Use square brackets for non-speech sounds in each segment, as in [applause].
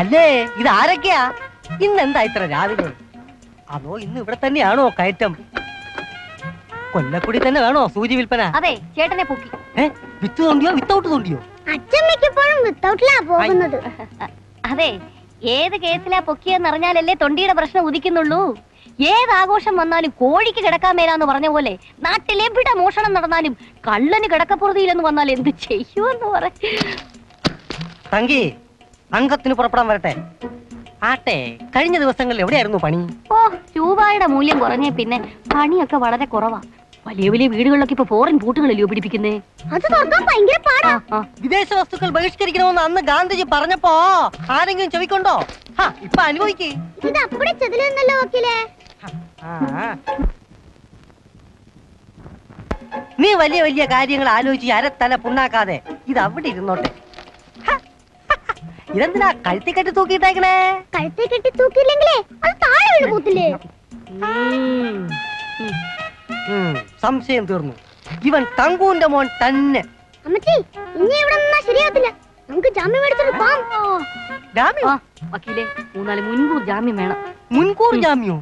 അല്ലേ? ഇത് ആരൊക്കെയാ? ഇന്ന് എന്താ ഇത്ര രാവിലെ? അതോ ഇന്ന് ഇവിടെ തന്നെയാണോ കയറ്റം? കൊല്ലക്കുടി തന്നെ വേണോ സൂചി വിൽപ്പന? അതെ ചേട്ടനെ പൊക്കി. ഏ? വിത്ത് തോണ്ടിയോ വിത്തൗട്ട് തോണ്ടിയോ? അച്ഛമ്മയ്ക്കിപ്പോഴും വിത്തൗട്ടിലാ പോകുന്നത്. അതെ ഏത് കേസിലാ പൊക്കിയെന്ന് അറിഞ്ഞാലല്ലേ തൊണ്ടിയുടെ പ്രശ്നം ഉദിക്കുന്നുള്ളൂ. ഏത് ആഘോഷം വന്നാലും കോഴിക്ക് കിടക്കാൻ മേലാന്ന് പറഞ്ഞ പോലെ നാട്ടിലെവിടെ മോഷണം നടന്നാലും കള്ളന് കിടക്കപ്പുറതിയിലെന്ന് വന്നാൽ എന്ത് ചെയ്യുമെന്ന് പറ തങ്കി അംഗത്തിന് പുറപ്പെടാൻ വരട്ടെ. ആട്ടെ കഴിഞ്ഞ ദിവസങ്ങളിൽ എവിടെയായിരുന്നു പണി? ഓ രൂപയുടെ മൂല്യം കുറഞ്ഞേ പിന്നെ പണിയൊക്കെ വളരെ കുറവാ. വലിയ വലിയ വീടുകളിലൊക്കെ ഇപ്പൊ ഫോറിൻ ബൂട്ടുകളല്ലേ പിടിപ്പിക്കുന്നേ? അത് തുറക്കാൻ ഭയങ്കര പാടാ. വിദേശ വസ്തുക്കൾ ബഹിഷ്കരിക്കണമെന്ന് അന്ന് ഗാന്ധിജി പറഞ്ഞപ്പോ ആരെങ്കിലും ചെവിക്കൊണ്ടോ? ഹാ ഇപ്പൊ അനുഭവിക്കേ. ഇത് അപ്പടി ചെതിലെന്നല്ലോ വക്കീലേ? നീ വലിയ വലിയ കാര്യങ്ങൾ ആലോചിച്ച് അരത്തല പുണ്ണാക്കാതെ ഇത് അവിടെ ഇരുന്നോട്ടെ. ഹ, ഇതെന്തിനാ കഴുത്തി കെട്ടി തൂക്കിയിട്ടേക്കണേ? കഴുത്തി കെട്ടി തൂക്കിയില്ലെങ്കിലേ അത് താഴെ വീണ് പോത്തില്ലേ? സംശയം തീർന്നു. ഇവൻ തങ്കൂന്റെ മോൻ തന്നെ. അമ്മച്ചി ഇനി ഇവിടെ നിന്നാ ശരിയാകത്തില്ല നമുക്ക് ജാമ്യം മേടിച്ചിട്ട് പോവാം. ജാമ്യം? ആ, വക്കീലെ മൂന്നാൽ മുൻകൂർ ജാമ്യം വേണം. മുൻകൂർ ജാമ്യോ?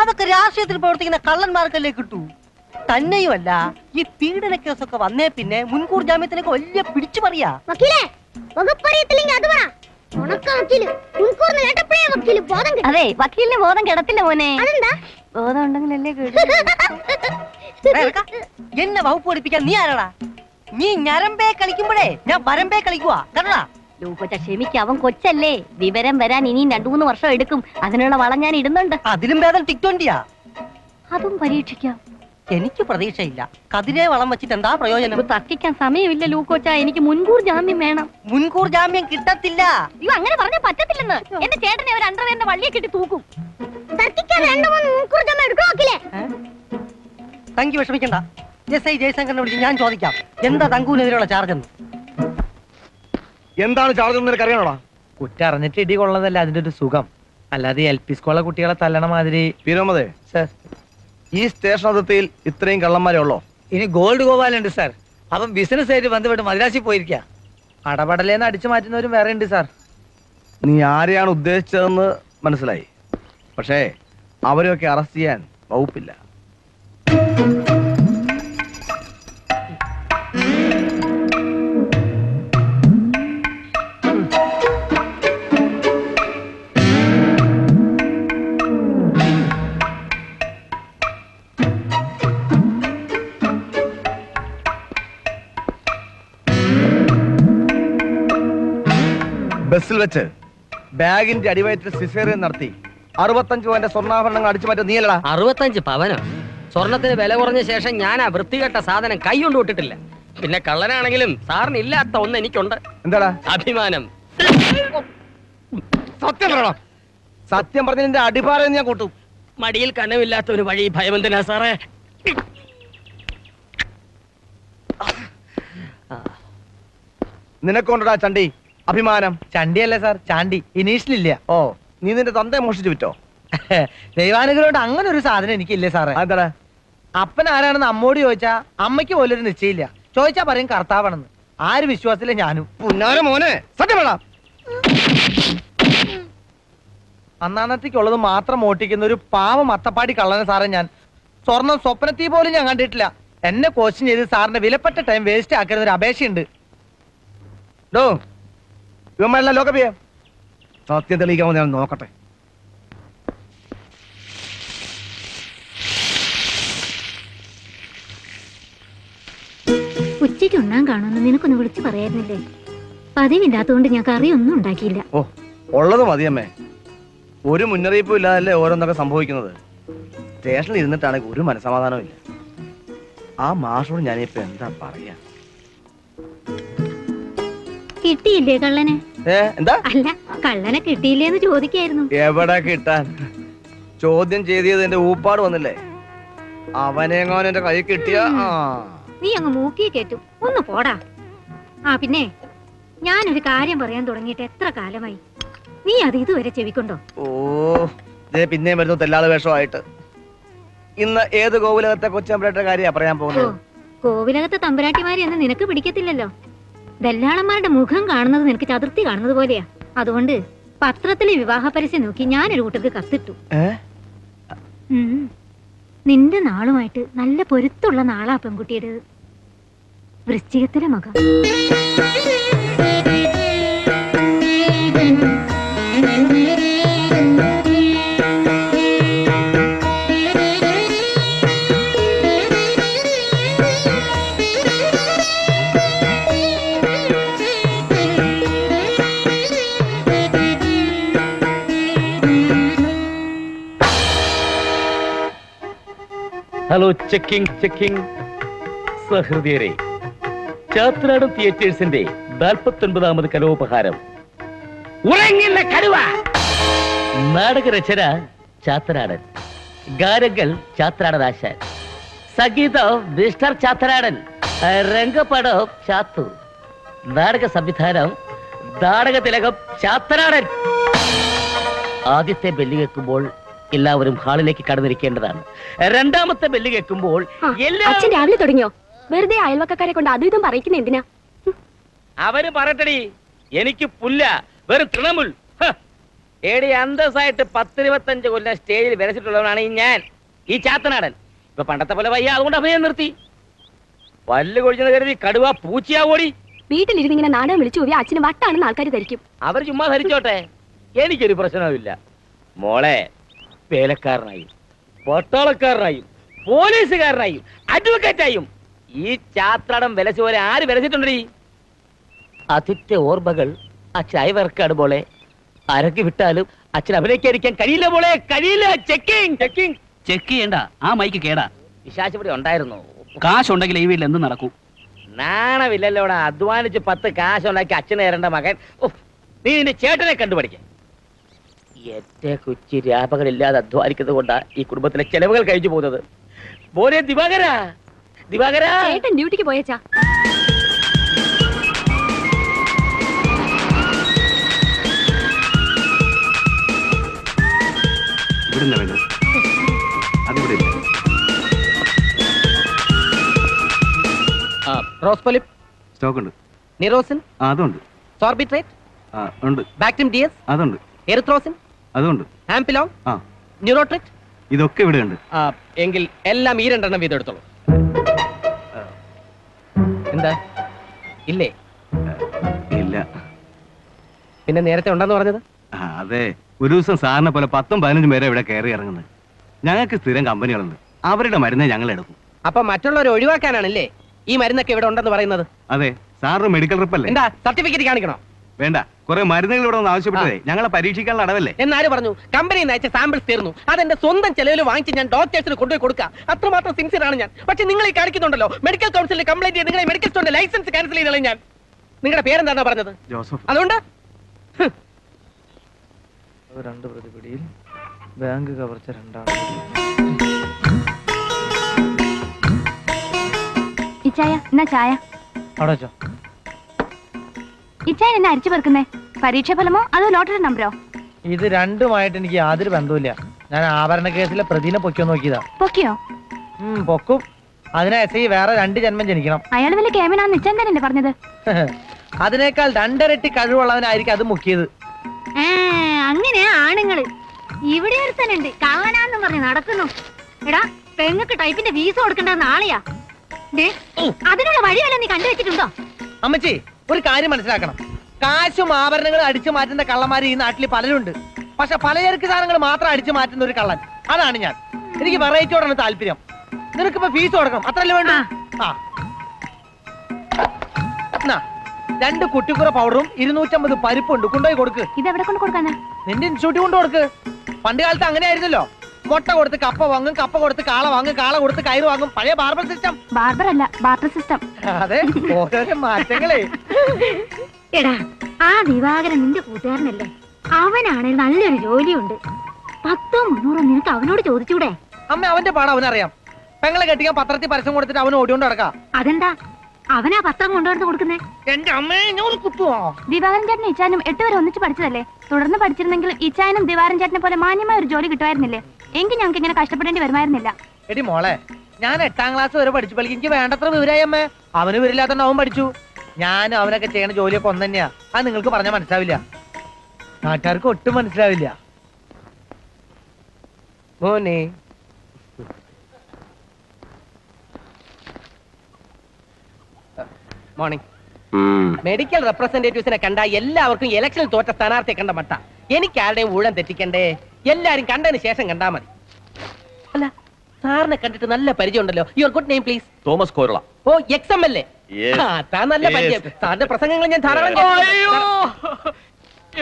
അതൊക്കെ രാഷ്ട്രീയത്തിൽ പ്രവർത്തിക്കുന്ന കള്ളന്മാർക്കല്ലേ കിട്ടു. തന്നെയുമല്ല ഈ പീഡന കേസൊക്കെ വന്നേ പിന്നെ മുൻകൂർ ജാമ്യത്തിനൊക്കെ വലിയ പിടിച്ചു പറയാ. വക്കീലേ വകുപ്പറിയത്തില്ലെങ്കിൽ അത് പറ. ഉണക്ക വക്കീൽ കേട്ടപ്പോഴേ വക്കീൽ ബോധം കിട്ടും. അതെ വക്കീലിന് ബോധം കിടത്തില്ല മോനെ. അതെന്താ? ബോധം ഉണ്ടെങ്കിലല്ലേ കേട്ടു എന്നെ വകുപ്പ് പഠിപ്പിക്കാൻ നീ ആരാടാ? നീ ഞരമ്പേ കളിക്കുമ്പോഴേ ഞാൻ വരമ്പേ കളിക്കുവാ. കണ്ടാ ലൂക്കോച്ച ക്ഷമിക്ക. അവൻ കൊച്ചല്ലേ. വിവരം വരാൻ ഇനിയും രണ്ടു മൂന്ന് വർഷം എടുക്കും. അതിനുള്ള വളം ഞാൻ ഇടുന്നുണ്ട്. അതിലും ഭേദം ടിക്ടോണ്ടിയാ. അതും പരീക്ഷിക്കാം. എനിക്ക് പ്രതീക്ഷയില്ല. കതിരെ വളം വെച്ചിട്ട് എന്താ പ്രയോജനം? തർക്കിക്കാൻ സമയമില്ല ലൂക്കോച്ച എനിക്ക് മുൻകൂർ ജാമ്യം വേണം. മുൻകൂർ ജാമ്യം കിട്ടത്തില്ല. അയ്യോ അങ്ങനെ പറഞ്ഞാൽ പറ്റത്തില്ലെന്ന്. എന്റെ ചേട്ടനെ ഒരു അണ്ടർവേറിന്റെ വള്ളിയെ കിട്ടി തൂക്കും. രണ്ടു മൂന്ന് മുൻകൂർ ജാമ്യം എടുക്കണം വക്കീലേ? തങ്കി വിഷമിക്കണ്ട. എസ് ഐ ജയശങ്കറിനെ വിളിച്ച് ഞാൻ ചോദിക്കാം. എന്താ തങ്കൂനെതിരെയുള്ള ചാർജ് എന്ന്? എന്താണ് ചാർജ് എന്ന് നിനക്ക് അറിയണോടാ? കുറ്ററിഞ്ഞിട്ട് ഇടി കൊള്ളതല്ല അതിന്റെ ഒരു സുഖം. അല്ലാതെ എൽ പി സ്കൂളിലെ കുട്ടികളെ തല്ലണ മാതിരി. സർ. ഈ സ്റ്റേഷൻ അതിർത്തിയിൽ ഇത്രയും കള്ളന്മാരെ ഉള്ളോ? ഇനി ഗോൾഡ് ഗോപാലുണ്ട് സാർ. അപ്പം ബിസിനസ് ആയിട്ട് ബന്ധപ്പെട്ട് മദ്രാസിൽ പോയിരിക്കുക അടപടലേന്ന് അടിച്ചു മാറ്റുന്നവരും വേറെ ഉണ്ട് സാർ. നീ ആരെയാണ് ഉദ്ദേശിച്ചതെന്ന് മനസ്സിലായി. പക്ഷേ അവരെയൊക്കെ അറസ്റ്റ് ചെയ്യാൻ വകുപ്പില്ല. വെച്ച് ബാഗിന്റെ അടിവയറ്റിൽ സിസേറിയൻ നടത്തി. അറുപത്തഞ്ച് പവന്റെ സ്വർണാഭരണങ്ങൾ അടിച്ചു മാറ്റം. നീയല്ലടാ. അറുപത്തഞ്ച് പവനോ? സ്വർണത്തിന് വില കുറഞ്ഞ ശേഷം ഞാൻ ആ വൃത്തികെട്ട സാധനം കൈ കൊണ്ട് വിട്ടിട്ടില്ല പിന്നെ കള്ളനാണെങ്കിലും സാറിന് ഇല്ലാത്ത ഒന്ന് എനിക്കുണ്ട്. എന്താടാ? അഭിമാനം. സത്യം പറയണം? സത്യം പറഞ്ഞ നിന്റെ അടിപാറ ഞാൻ കൂട്ടും. മടിയിൽ കനവില്ലാത്ത ഒരു വഴി ഭയമെന്തിനാ സാറേ? നിനക്കൊണ്ടടാ ചണ്ടി. അഭിമാനം. ചണ്ടിയല്ലേ സാർ? ചാണ്ടി. ഇനീഷ്യൽ ഇല്ല ഓ നീ നിന്റെ തന്തയെ മോഷിച്ചു വിറ്റോ? [laughs] ദൈവാനുഗ്രഹം അങ്ങനെ ഒരു സാധനം എനിക്കില്ലേ സാറേ? അതെടാ അപ്പൻ ആരാണെന്ന് അമ്മോട് ചോദിച്ചാ അമ്മയ്ക്ക് പോലും ഒരു നിശ്ചയില്ല ചോദിച്ചാ പറയും കർത്താവാണെന്ന്. ആര് വിശ്വാസത്തില്ല ഞാനും. പുന്നാര മോനെ സത്യം പറ. അന്നാന്നത്തേക്കുള്ളത് മാത്രം ഓട്ടിക്കുന്ന ഒരു പാവം അത്തപ്പാടി കള്ളനെ സാറേ ഞാൻ. സ്വർണം സ്വപ്നത്തിൽ പോലും ഞാൻ കണ്ടിട്ടില്ല. എന്നെ ക്വസ്റ്റ്യൻ ചെയ്ത് സാറിന്റെ വിലപ്പെട്ട ടൈം വേസ്റ്റ് ആക്കുന്ന ഒരു അപേക്ഷയുണ്ട്. ഡോ ഇവന്മാരെല്ലാം ലോക്കപ്പ് ചെയ്യാം. സത്യം തെളിയിക്കാമോ ഞാൻ നോക്കട്ടെ. ഉച്ചയ്ക്ക് ഉണ്ണാൻ കാണുമെന്ന് നിനക്കൊന്ന് വിളിച്ചു പറയായിരുന്നില്ലേ? പതിവില്ലാത്തതുകൊണ്ട് ഞാൻ കറിയൊന്നും ഉണ്ടാക്കിയില്ല. ഓ ഉള്ളത് മതിയമ്മേ ഒരു മുന്നറിയിപ്പും ഇല്ലാതല്ലേ ഓരോന്നൊക്കെ സംഭവിക്കുന്നത്. സ്റ്റേഷനിൽ ഇരുന്നിട്ടാണെങ്കിൽ ഒരു മനസമാധാനവും ഇല്ല. ആ മാഷോട് ഞാനിപ്പോ എന്താ പറയാ? കിട്ടിയില്ലേ കള്ളനെ? എന്താ? അല്ല കള്ളനെ കിട്ടിയില്ലേ എന്ന് ചോദിക്കായിരുന്നു. എവിടെ കിട്ടാൻ? ചോദ്യം ചെയ്തത് എന്റെ ഊപ്പാട് വന്നില്ലേ? അവനെങ്ങാനും എന്റെ കൈ കിട്ടിയ? നീ അങ്ങ് മൂക്കി കേട്ടു. ഒന്ന് പോടാ. ആ പിന്നെ ഞാനൊരു കാര്യം പറയാൻ തുടങ്ങിയിട്ട് എത്ര കാലമായി? നീ അത് ഇതുവരെ ചെവിക്കൊണ്ടോ? ഓ പിന്നെയും വരുന്നു തെല്ലാതെ വേഷമായിട്ട്. ഇന്ന് ഏത് ഗോകുലകത്തെ കൊച്ചമ്പരാട്ടിയുടെ കാര്യമാണ് പറയാൻ പോകുന്നത്? കോവിലകത്തെ തമ്പുരാട്ടിമാരെ എന്ന് നിനക്ക് പിടിക്കത്തില്ലല്ലോ. ദല്ലാളന്മാരുടെ മുഖം കാണുന്നത് നിനക്ക് ചതുർത്ഥി കാണുന്നത് പോലെയാ. അതുകൊണ്ട് പത്രത്തിലെ വിവാഹ പരസ്യം നോക്കി ഞാനൊരു കൂട്ടർക്ക് കത്തിട്ടു? നിന്റെ നാളുമായിട്ട് നല്ല പൊരുത്തുള്ള നാളാ പെൺകുട്ടിയുടേത് വൃശ്ചികത്തിലെ മകം ചെക്കിംഗ് ചെക്കിംഗ് സഹൃദയരെ ചാത്രാടൻ തിയേറ്റേഴ്സിന്റെ നാൽപ്പത്തി ഒൻപതാമത് കലോപഹാരം. ഉറങ്ങില്ല കരുവ നാടകരചന ചാത്തനാടൻ ഗാനങ്ങൾ ചാത്തനാടനാശാൻ സംഗീതം മിസ്റ്റർ ചാത്തനാടൻ രംഗപടം ചാത്തു. നാടക സംവിധാനം നാടക തിലകം ചാത്തനാടൻ ആദ്യത്തെ ബെല്ലി കേൾക്കുമ്പോൾ എല്ലാവരും ഹാളിലേക്ക് കടന്നിരിക്കേണ്ടതാണ് രണ്ടാമത്തെ ബെല്ല് കേൾക്കുമ്പോൾ അച്ഛൻ രാവിലെ തുടങ്ങിയോ? വെറുതെ അയൽവക്കക്കാരെ കൊണ്ട് അതും ഇതും പറയിക്കുന്ന എന്തിനാ? അവർ പറയട്ടടി. എനിക്ക് പുല്ല വെറും തൃണമുൽ. ഏടി അന്തസ്സായിട്ട് പത്തിരുപത്തഞ്ച് കൊല്ലം സ്റ്റേജിൽ വരച്ചിട്ടുള്ളവനാണ് ഈ ഞാൻ ഈ ചാത്തനാടൻ. ഇപ്പൊ പണ്ടത്തെ പോലെ വയ്യ അതുകൊണ്ട് അഭിനയം നിർത്തി. പല്ല് കൊഴിച്ചെന്ന് കരുതി കടുവ പൂച്ചയാ ഓടി വീട്ടിലിരുന്ന് ഇങ്ങനെ നാടകം വിളിച്ചു പോയി അച്ഛന് വട്ടാണെന്ന് ആൾക്കാർ ധരിക്കും. അവർ ചുമ്മാ ധരിച്ചോട്ടെ. എനിക്കൊരു പ്രശ്നവുമില്ല. മോളെ വേലക്കാരനായും പട്ടാളക്കാരനായും പോലീസുകാരനായും അഡ്വക്കേറ്റായും. ഈ ചാത്രാടം വിലച്ചു പോലെ ആര് വിലച്ചിട്ടുണ്ടീ അതിന്റെ ഓർമ്മകൾ അച്ഛൻ വർക്കാണ് പോലെ അരക്ക് വിട്ടാലും അച്ഛൻ അഭിനയിക്കാതിരിക്കാൻ കഴിയില്ല പോളെ കഴിയില്ല. Checking checking. ചെക്ക് ചെയ്യണ്ട. ആ മൈക്ക് കേടാ. വിശാശപടി ഉണ്ടായിരുന്നു. കാശുണ്ടെങ്കിൽ ഈ വീട്ടിൽ എന്ത് നടക്കും? നാണമില്ലല്ലോടാ. അധ്വാനിച്ച് പത്ത് കാശുണ്ടാക്കി അച്ഛനെ തരേണ്ട മകൻ. നീ നിന്റെ ചേട്ടനെ കണ്ടുപിടിക്ക. എന്റെ കൊച്ചി രാപകളില്ലാതെ അധ്വാനിക്കുന്നത് കൊണ്ടാ ഈ കുടുംബത്തിലെ ചെലവുകൾ കഴിച്ചു പോകുന്നത്. മോനെ ദിവാകര ദിവാകര. ചേട്ടൻ ഡ്യൂട്ടിക്ക് പോയച്ചാ. വേണ്ടത് അതിവിടെ ഇല്ല. റോസ്പൊലിപ് സ്റ്റോക്ക് ഉണ്ട് നിറോസിൻ. ആ അതുണ്ട്. സോർബിട്രേറ്റ്. ആ ഉണ്ട്. ബാക്ടിം ഡിയസ്. അതുണ്ട്. എറിത്രോസിൻ. അതുണ്ട്. ആംപിലോ ആ. ന്യൂറോട്രിക്? ഇതൊക്കെ ഇവിടെ ഉണ്ട് ആ, എങ്കിൽ എല്ലാം ഈ രണ്ടെണ്ണം വീതം എടുത്തോളൂ എന്താ? ഇല്ലേ? ഇല്ല. പിന്നെ നേരത്തെ ഉണ്ടെന്ന് പറഞ്ഞത്? ആ, അതെ. ഒരു ദിവസം സാറിനെ പോലെ പത്തും പതിനഞ്ചും പേരെ ഇവിടെ കയറി ഇറങ്ങുന്നത്. ഞങ്ങൾക്ക് സ്ഥിരം കമ്പനികളുണ്ട്. അവരുടെ മരുന്നേ ഞങ്ങൾ എടുക്കും. അപ്പൊ മറ്റുള്ളവരെ ഒഴിവാക്കാനാണല്ലേ ഈ മരുന്നൊക്കെ ഇവിടെ ഉണ്ടെന്ന് പറയുന്നത്? അതെ. സാറിന് മെഡിക്കൽ റിപ്പല്ലേ എന്താ? സർട്ടിഫിക്കറ്റ് കാണിക്കണോ? വേണ്ട. കുറെ മരുന്നുകൾ ഇവിടെ വന്ന് ആവശ്യപ്പെട്ടതേ. ഞങ്ങളെ പരീക്ഷിക്കാനുള്ള അടവല്ലേ? എന്നാര് പറഞ്ഞു? കമ്പനിയിൽ നിന്ന് അയച്ച സാമ്പിൾസ് തീർന്നു. അതെന്റെ സ്വന്തം ചെലവിൽ വാങ്ങിച്ച് ഞാൻ ഡോക്ടേഴ്സിന് കൊണ്ടുപോയി കൊടുക്കുക. അത്രമാത്രം സിൻസിയർ ആണ് ഞാൻ. പക്ഷെ നിങ്ങൾ ഈ കാണിക്കുന്നുണ്ടല്ലോ. മെഡിക്കൽ കൗൺസിലിൽ കംപ്ലൈന്റ് ചെയ്ത് നിങ്ങളെ മെഡിക്കൽ സ്റ്റോറിന്റെ ലൈസൻസ് ക്യാൻസൽ ചെയ്തോളൂ ഞാൻ. നിങ്ങളുടെ പേരെന്താണോ പറഞ്ഞത്? ജോസഫ്. അതുകൊണ്ട്? രണ്ട് പ്രതിപിടിയിൽ ബാങ്ക് കവർച്ച രണ്ടാണ്. ഇച്ചായ എന്നാ ചായ? അവിടെ വെച്ചോ എന്നെ അരിച്ചു പെറുക്കുന്നേ? പരീക്ഷ ഫലമോ അതോ ലോട്ടറി നമ്പറോ? ഇത് രണ്ടുമായിട്ട് എനിക്ക് യാതൊരു ബന്ധവുമില്ല. ഞാൻ ആഭരണ കേസിലെ പ്രതിനെ പൊക്കിയോ നോക്കിയതാ. പൊക്കിയോ? ഉം, പൊക്കും. അതിനെ എസ് ഐ വേറെ രണ്ട് ജന്മം ജനിക്കണം. അയാൾ വലിയ കേമനാന്ന് ഇച്ചാൻ തന്നെ പറഞ്ഞത്? [laughs] അതിനേക്കാൾ രണ്ടരട്ടി കഴിവുള്ളവനായിരിക്കും അത് മുക്കിയത്. ഏ അങ്ങനെ ആണുങ്ങൾ. ഇവിടെ ഒരുത്തനുണ്ട്. കള്ളനാന്ന് പറഞ്ഞ് നടക്കുന്നു. എടാ പെങ്ങക്ക് ടൈപ്പിന്റെ വീസ കൊടുക്കേണ്ടത് നാളെയാ ദേ, അതിനുള്ള വഴിയല്ല നീ കണ്ടുവച്ചിട്ടുണ്ടോ? അമ്മച്ചി ഒരു കാര്യം മനസ്സിലാക്കണം. കാശും ആഭരണങ്ങളും അടിച്ചു മാറ്റുന്ന കള്ളന്മാർ ഈ നാട്ടിൽ പലരുണ്ട്. പക്ഷെ പലചരക്ക് സാധനങ്ങൾ മാത്രം അടിച്ചു മാറ്റുന്ന ഒരു കള്ളൻ. അതാണ് ഞാൻ. എനിക്ക് വെറൈറ്റിയോടാണ് താല്പര്യം. നിനക്കിപ്പോ ഫീസ് കൊടുക്കണം. അത്രല്ലേ വേണ്ട? ആ. എന്നാ, രണ്ട് കുട്ടിക്കുറ പൗഡറും ഇരുന്നൂറ്റമ്പത് പരിപ്പുണ്ട് കൊണ്ടുപോയി കൊടുക്ക്. ഇത് എവിടെ കൊണ്ട് കൊടുക്കാനാ? നിന്റെ ഇൻസ്റ്റിറ്റ്യൂട്ടി കൊണ്ട് കൊടുക്ക്. പണ്ട് കാലത്ത് അങ്ങനെ ആയിരുന്നല്ലോ മുട്ട കൊടുത്ത് കപ്പ വാങ്ങും കപ്പ കൊടുത്ത് കാള വാങ്ങും കാള കൊടുത്ത് കയറ് വാങ്ങും. പഴയ ബാർബർ സിസ്റ്റം ബാർബർ അല്ല ബാർബർ സിസ്റ്റം അതെ ഓരോരോ മാറ്റങ്ങളേ. എടാ ആ ദിവാകരൻ നിന്റെ കൂട്ടുകാരനല്ലേ? അവനാണെങ്കിൽ നല്ലൊരു ജോലിയുണ്ട്. പത്തോ മുന്നൂറോ നിനക്ക് അവനോട് ചോദിച്ചൂടെ? അമ്മ അവന്റെ പാടം അവനറിയാം. പെങ്ങളെ കെട്ടിക്കാൻ പത്രത്തിൽ പരസ്യം കൊടുത്തിട്ട് അവൻ ഓടിയോണ്ട് നടക്കാം. അതെന്താ? അവനാ പത്രം കൊണ്ടുവന്ന് കൊടുക്കുന്നേ? എന്റെ അമ്മയെ കുത്തുവോ? ദിവാകരൻ ചേട്ടനും ഇച്ചാനും എട്ടുപേരെ ഒന്നിച്ച് പഠിച്ചതല്ലേ? തുടർന്ന് പഠിച്ചിരുന്നെങ്കിൽ ഇച്ചാനും ദിവാരൻ ചേട്ടനെ പോലെ മാന്യമായ ഒരു ജോലി കിട്ടുമായിരുന്നില്ലേ? എങ്കിൽ ഞങ്ങൾക്ക് ഇങ്ങനെ കഷ്ടപ്പെടേണ്ടി വരുമായിരുന്നില്ല. എടി മോളെ ഞാൻ എട്ടാം ക്ലാസ് വരെ പഠിച്ചു. പഠിക്കും എനിക്ക് വേണ്ടത്ര വിവരായി അമ്മേ. അവന് വിവരമില്ലാത്തോണ്ട് അവൻ പഠിച്ചു. ഞാനും അവനൊക്കെ ചെയ്യണ ജോലിയൊക്കെ ഒന്ന് തന്നെയാ. അത് നിങ്ങൾക്ക് പറഞ്ഞാൽ മനസ്സിലാവില്ല. നാട്ടുകാർക്ക് ഒട്ടും മനസ്സിലാവില്ല. മോനെ. മോർണിംഗ്. മെഡിക്കൽ റെപ്രസെന്റേറ്റീവ്സിനെ കണ്ട എല്ലാവർക്കും ഇലക്ഷനിൽ തോറ്റ സ്ഥാനാർത്ഥിയെ കണ്ട മട്ട. എനിക്ക് ആരുടെയും ഊഴം തെറ്റിക്കണ്ടേ? എല്ലാരും കണ്ടതിന് ശേഷം കണ്ടാ മതി. അല്ല സാറിനെ കണ്ടിട്ട് നല്ല പരിചയം ഉണ്ടല്ലോ your good name please Thomas Korala. Oh ex M L A താൻ നല്ല പരിചയം. സാറിന്റെ പ്രസംഗങ്ങൾ ഞാൻ ധാരാളം.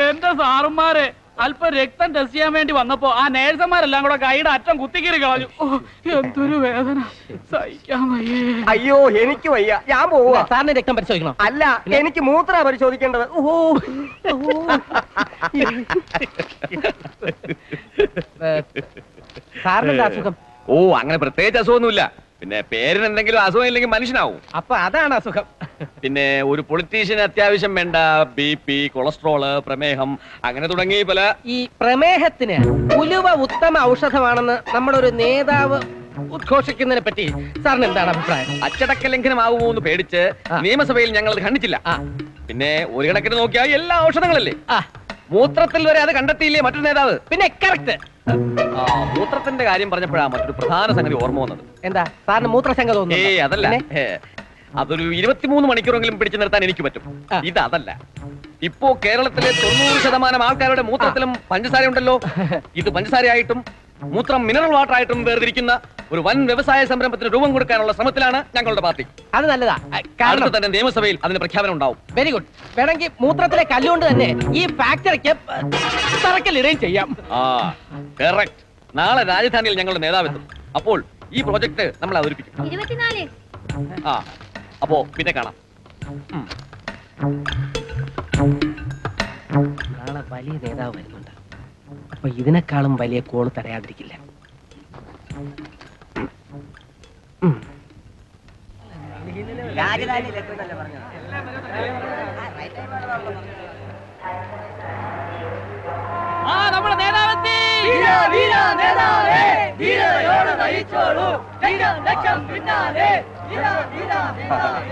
എന്റെ സാറുമാരെ അല്പം രക്തം ടെസ്റ്റ് ചെയ്യാൻ വേണ്ടി വന്നപ്പോ ആ നേഴ്സന്മാരെല്ലാം കൂടെ കൈയുടെ അറ്റം കുത്തിക്കീറി കളഞ്ഞു. ഓ, എന്തൊരു വേദന. സഹിക്കാൻ വയ്യേ. അയ്യോ എനിക്ക് വയ്യ. ഞാൻ പോവാ സാറിന് രക്തം പരിശോധിക്കണം. അല്ല എനിക്ക് മൂത്ര പരിശോധിക്കേണ്ടത്. ഓ സാറിന് എന്താ അസുഖം? ഓ അങ്ങനെ പ്രത്യേകിച്ച് അസുഖമൊന്നുമില്ല. പിന്നെ പേരിന് എന്തെങ്കിലും അസുഖം ഇല്ലെങ്കിൽ മനുഷ്യനാവും. അപ്പൊ അതാണ് അസുഖം. പിന്നെ ഒരു പൊളിറ്റീഷ്യന് അത്യാവശ്യം വേണ്ട ബി പി കൊളസ്ട്രോൾ പ്രമേഹം അങ്ങനെ തുടങ്ങി പല. ഈ പ്രമേഹത്തിന് ഉലുവ ഉത്തമ ഔഷധമാണെന്ന് നമ്മുടെ ഒരു നേതാവ് ഉദ്ഘോഷിക്കുന്നതിനെ പറ്റി സാറിന് എന്താണ് അഭിപ്രായം? അച്ചടക്ക ലംഘനമാകുമോ എന്ന് പേടിച്ച് നിയമസഭയിൽ ഞങ്ങൾ അത് കണ്ടിച്ചില്ല. പിന്നെ ഒരു കണക്കിന് നോക്കിയാൽ എല്ലാ ഔഷധങ്ങളല്ലേ? ആ. മൂത്രത്തിൽ വരെ അത് കണ്ടെത്തിയില്ലേ മറ്റൊരു നേതാവ്? പിന്നെ കറക്റ്റ് മൂത്രത്തിന്റെ കാര്യം പറഞ്ഞപ്പോഴാണ് മറ്റൊരു പ്രധാന സംഗതി ഓർമ്മ വന്നത്. എന്താ? സാറിന് മൂത്രശങ്ക സംഗതി തോന്നുന്നു അതല്ല. ഏ, അതൊരു ഇരുപത്തിമൂന്ന് മണിക്കൂറെങ്കിലും പിടിച്ചു നിർത്താൻ എനിക്ക് പറ്റും. ഇതല്ല ഇത് അതല്ല ഇപ്പോ കേരളത്തിലെ തൊണ്ണൂറ് ശതമാനം ആൾക്കാരുടെ മൂത്രത്തിലും പഞ്ചസാര ഉണ്ടല്ലോ. ഇത് പഞ്ചസാരയായിട്ടും മൂത്രം മിനറൽ വാട്ടർ ആയിട്ടും വേർതിരിക്കുന്ന ഒരു വൻ വ്യവസായ സംരംഭത്തിന് രൂപം കൊടുക്കാനുള്ള ശ്രമത്തിലാണ് ഞങ്ങളുടെ പാർട്ടി. അത് നല്ലതാ. കാരണം അടുത്ത തന്നെ നിയമസഭയിൽ അതിന് പ്രഖ്യാപനം ഉണ്ടാവും. വെരി ഗുഡ് വേണമെങ്കിൽ മൂത്രത്തിലെ കല്ലുകൊണ്ട് തന്നെ ഈ ഫാക്ടറിക്ക് തറക്കല്ലിടുകയും ചെയ്യാം. ആ കറക്റ്റ് നാളെ രാജധാനിയിൽ ഞങ്ങളുടെ നേതാവെത്തും അപ്പോൾ ഈ പ്രോജക്ട് നമ്മൾ അവതരിപ്പിക്കും. ആ. അപ്പോ പിന്നെ കാണാം. നാളെ വലിയ നേതാവ് വരുന്നുണ്ട്. അപ്പൊ ഇതിനേക്കാളും വലിയ കോൾ തടയാതിരിക്കില്ല. ആ നമ്മുടെ നേതാവെത്തി!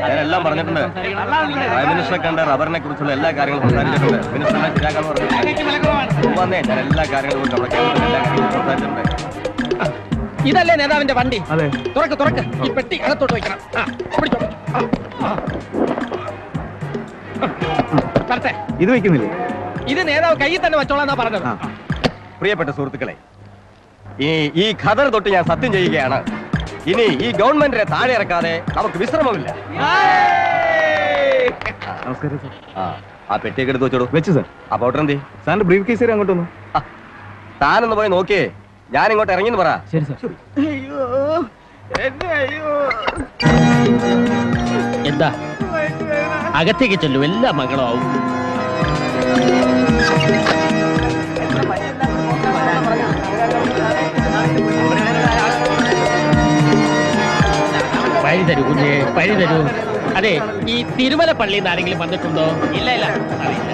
ഞാനെല്ലാം പറഞ്ഞിട്ടുണ്ട്. പ്രൈം മിനിസ്റ്ററെ കണ്ട റബ്ബറിനെ കുറിച്ചുള്ള എല്ലാ കാര്യങ്ങളും സംസാരിച്ചിട്ടുണ്ട്. മിനിസ്റ്ററിനെ ശരിയാക്കാൻ പറഞ്ഞു വന്നേ ഞാൻ എല്ലാ കാര്യങ്ങളും കുറിച്ച് നമ്മുടെ കേരളത്തിൽ എല്ലാ കാര്യങ്ങളും സംസാരിച്ചിട്ടുണ്ട്. ഇതല്ലേ നേതാവിന്റെ വണ്ടി? അതെ. തുറക്ക് തുറക്ക്. ഈ പെട്ടി അകത്തോട്ട് വെക്കണം പിടിച്ചോ. ഇത് വെക്കുന്നില്ലേ ഇത് നേതാവ് കയ്യിൽ തന്നെ വെച്ചോളാന്നാ പറഞ്ഞത്. പ്രിയപ്പെട്ട സുഹൃത്തുക്കളെ ഈ ഈ ഖദർ തൊട്ട് ഞാൻ സത്യം ചെയ്യുകയാണ്. ഇനി ഈ ഗവൺമെന്റിനെ താഴെ ഇറക്കാതെ നമുക്ക് വിശ്രമമില്ല. നമസ്കാരം സാർ ആ ആ പെട്ടിയൊക്കെ എടുത്ത് വെച്ചോളൂ. വെച്ചു സാർ ആ പൗഡർ എന്തി? സാറിന്റെ ബ്രീഫ് കേസ് അങ്ങോട്ട് വന്നു? താനൊന്ന് പോയി നോക്കിയേ. ഞാൻ ഇങ്ങോട്ട് ഇറങ്ങിന്ന് പറ. ശരി സാർ എന്താ? അകത്തേക്ക് ചെല്ലു എല്ലാ മംഗളമാവും തരൂ കുഞ്ഞേ പഴി തരൂ അതെ ഈ തിരുമല പള്ളിയിൽ നിന്ന് ആരെങ്കിലും വന്നിട്ടുണ്ടോ? ഇല്ല ഇല്ല. അറിയില്ല.